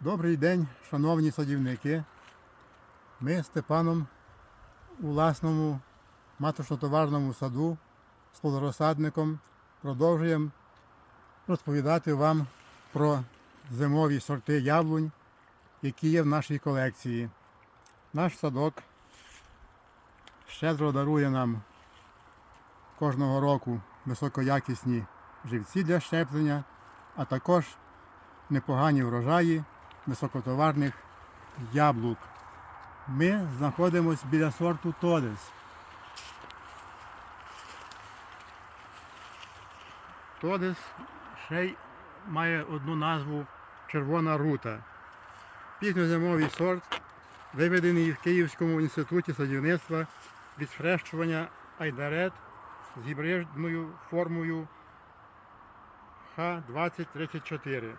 Добрий день, шановні садівники. Ми з Степаном у власному маточно-товарному саду з плодорозсадником продовжуємо розповідати вам про зимові сорти яблунь, які є в нашій колекції. Наш садок щедро дарує нам кожного року високоякісні живці для щеплення, а також непогані врожаї високотоварних яблук. Ми знаходимося біля сорту Тодес. Тодес ще й має одну назву червона рута. Пізньозимовий сорт, виведений в Київському інституті садівництва від схрещування айдарет з гібридною формою Х2034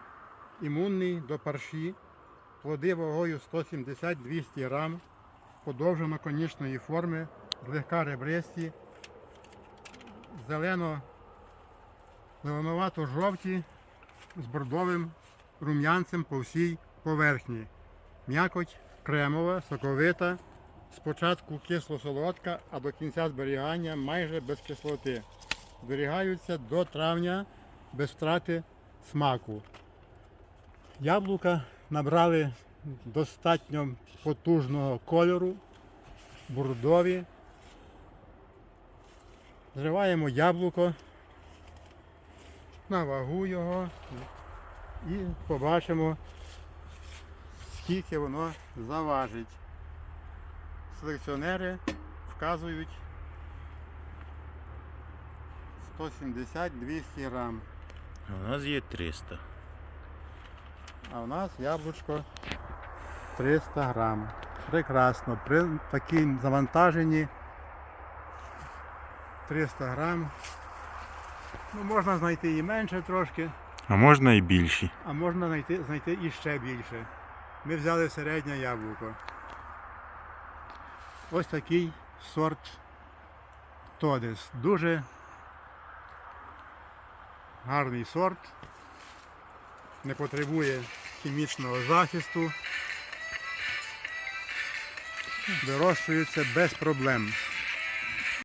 імунний до парші, плоди вагою 170-200 грам, подовжено-конічної форми, злегка ребристі, зелено зеленувато жовті з бордовим рум'янцем по всій поверхні. М'якоть кремова, соковита, спочатку кисло-солодка, а до кінця зберігання майже без кислоти. Зберігаються до травня без втрати смаку. Яблука набрали достатньо потужного кольору, бурдові. Зриваємо яблуко на вагу його і побачимо, скільки воно заважить. Селекціонери вказують 170-200 грам. У нас є 300. А у нас яблучко 300 грам. Прекрасно. При такій завантаженні 300 грам. Ну, можна знайти і менше трошки, А можна і більші. а можна знайти, знайти і ще більше. Ми взяли середнє яблуко. Ось такий сорт Тодес. Дуже гарний сорт. Не потребує хімічного захисту. вирощуються без проблем.